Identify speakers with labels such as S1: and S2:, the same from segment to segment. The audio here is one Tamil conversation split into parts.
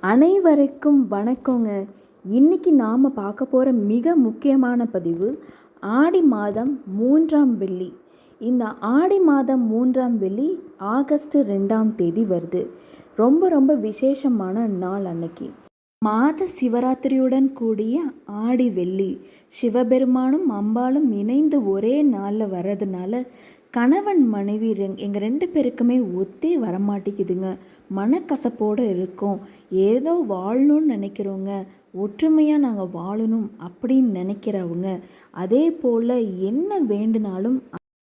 S1: அனைவருக்கும் வணக்கங்க. இன்னைக்கு நாம் பார்க்க போகிற மிக முக்கியமான பதிவு ஆடி மாதம் மூன்றாம் வெள்ளி. இந்த ஆடி மாதம் மூன்றாம் வெள்ளி ஆகஸ்ட் ரெண்டாம் தேதி வருது. ரொம்ப ரொம்ப விசேஷமான நாள் அன்னைக்கு. மாத சிவராத்திரியுடன் கூடிய ஆடி வெள்ளி. சிவபெருமானும் அம்பாளும் இணைந்து ஒரே நாளில் வர்றதுனால கணவன் மனைவி ரெங் எங்கள் ரெண்டு பேருக்குமே ஒத்தே வரமாட்டேங்குதுங்க. மனக்கசப்போடு இருக்கோம். ஏதோ வாழணும்னு நினைக்கிறவங்க ஒற்றுமையாக நாங்கள் வாழணும் அப்படின்னு நினைக்கிறவங்க அதே போல் என்ன வேண்டுனாலும்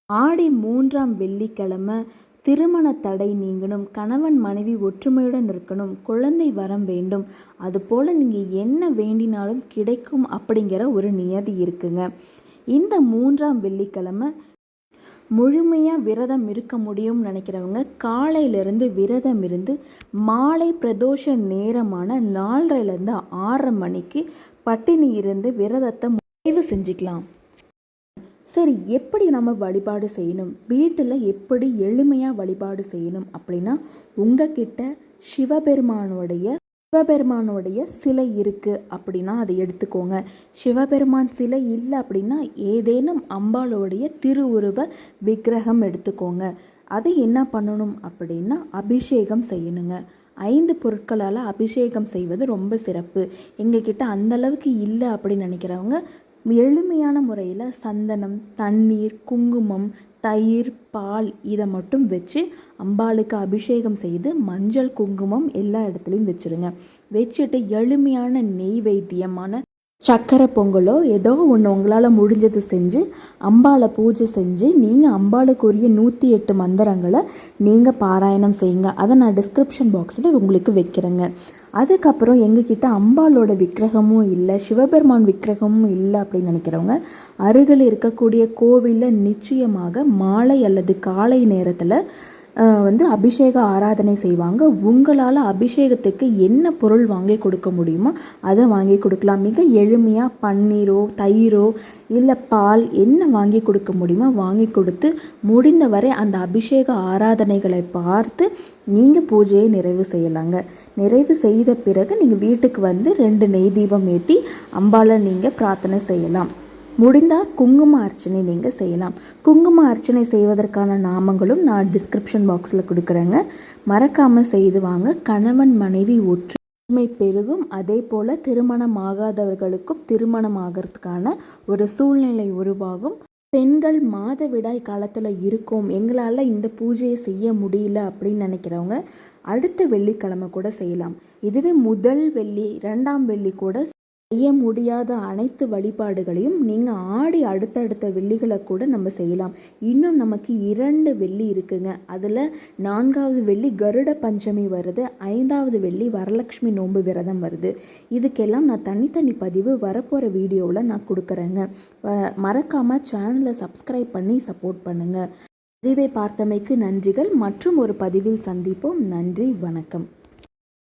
S1: ஆடி மூன்றாம் வெள்ளிக்கிழமை திருமண தடை நீங்கணும் கணவன் மனைவி ஒற்றுமையுடன் இருக்கணும் குழந்தை வரம் வேண்டும் அதுபோல் நீங்கள் என்ன வேண்டினாலும் கிடைக்கும் அப்படிங்கிற ஒரு நியதி இருக்குங்க. இந்த மூன்றாம் வெள்ளிக்கிழமை முழுமையாக விரதம் இருக்க முடியும்னு நினைக்கிறவங்க காலையிலேருந்து விரதம் இருந்து மாலை பிரதோஷ நேரமான நாலரைலேருந்து ஆறரை மணிக்கு பட்டினி இருந்து விரதத்தை முடிவு செஞ்சுக்கலாம். சரி எப்படி நம்ம வழிபாடு செய்யணும்? வீட்டில் எப்படி எளிமையாக வழிபாடு செய்யணும் அப்படின்னா உங்ககிட்ட சிவபெருமானுடைய சிவபெருமானுடைய சிலை இருக்குது அப்படின்னா அதை எடுத்துக்கோங்க. சிவபெருமான் சிலை இல்லை அப்படின்னா ஏதேனும் அம்பாளுடைய திருவுருவ விக்கிரகம் எடுத்துக்கோங்க. அதை என்ன பண்ணணும் அப்படின்னா அபிஷேகம் செய்யணுங்க. ஐந்து பொருட்களால் அபிஷேகம் செய்வது ரொம்ப சிறப்பு. எங்ககிட்ட அந்தளவுக்கு இல்லை அப்படின்னு நினைக்கிறவங்க எளிமையான முறையில் சந்தனம் தண்ணீர் குங்குமம் தயிர் பால் இதை மட்டும் வச்சு அம்பாளுக்கு அபிஷேகம் செய்து மஞ்சள் குங்குமம் எல்லா இடத்துலையும் வச்சுருங்க. வச்சுட்டு எளிமையான நெய்வேத்தியமான சக்கரை பொங்கலோ ஏதோ ஒன்று உங்களால் முடிஞ்சது செஞ்சு அம்பாளை பூஜை செஞ்சு நீங்கள் அம்பாளுக்குரிய நூற்றி எட்டு மந்திரங்களை நீங்கள் பாராயணம் செய்யுங்க. அதை நான் டிஸ்கிரிப்ஷன் பாக்ஸில் உங்களுக்கு வைக்கிறேங்க. அதுக்கப்புறம் எங்ககிட்ட அம்பாளோட விக்கிரகமும் இல்லை சிவபெருமான் விக்கிரகமும் இல்லை அப்படின்னு நினைக்கிறவங்க அருகில் இருக்கக்கூடிய கோவிலில் நிச்சயமாக மாலை அல்லது காலை நேரத்தில் வந்து அபிஷேக ஆராதனை செய்வாங்க. உங்களால் அபிஷேகத்துக்கு என்ன பொருள் வாங்கி கொடுக்க முடியுமோ அதை வாங்கி கொடுக்கலாம். மிக எளிமையாக பன்னீரோ தயிரோ இல்லை பால் என்ன வாங்கி கொடுக்க முடியுமோ வாங்கி கொடுத்து முடிந்தவரை அந்த அபிஷேக ஆராதனைகளை பார்த்து நீங்கள் பூஜையை நிறைவு செய்யலாங்க. நிறைவு செய்த பிறகு நீங்கள் வீட்டுக்கு வந்து ரெண்டு நெய் தீபம் ஏற்றி அம்பாலை நீங்கள் பிரார்த்தனை செய்யலாம். முடிந்தால் குங்கும அர்ச்சனை நீங்கள் செய்யலாம். குங்கும அர்ச்சனை செய்வதற்கான நாமங்களும் நான் டிஸ்கிரிப்ஷன் பாக்ஸில் கொடுக்குறேங்க. மறக்காமல் செய்து வாங்க. கணவன் மனைவி ஒற்றுமை பெருகும். அதே போல் திருமணம் ஆகாதவர்களுக்கும் திருமணம் ஆகிறதுக்கான ஒரு சூழ்நிலை உருவாகும். பெண்கள் மாதவிடாய் காலத்தில் இருக்கோம். எங்களால் இந்த பூஜையை செய்ய முடியல அப்படின்னு நினைக்கிறவங்க அடுத்த வெள்ளிக்கிழமை கூட செய்யலாம். இதுவே முதல் வெள்ளி ரெண்டாம் வெள்ளி கூட செய்ய முடியாத அனைத்து வழிபாடுகளையும் நீங்கள் ஆடி அடுத்தடுத்த வெள்ளிகளை கூட நம்ம செய்யலாம். இன்னும் நமக்கு இரண்டு வெள்ளி இருக்குங்க. அதில் நான்காவது வெள்ளி கருட பஞ்சமி வருது. ஐந்தாவது வெள்ளி வரலட்சுமி நோன்பு விரதம் வருது. இதுக்கெல்லாம் நான் தனித்தனி பதிவு வரப்போகிற வீடியோவில் நான் கொடுக்குறேங்க. மறக்காமல் சேனலை சப்ஸ்கிரைப் பண்ணி சப்போர்ட் பண்ணுங்கள் பதிவை பார்த்தமைக்கு நன்றிகள். மற்றும் ஒரு பதிவில் சந்திப்போம். நன்றி. வணக்கம்.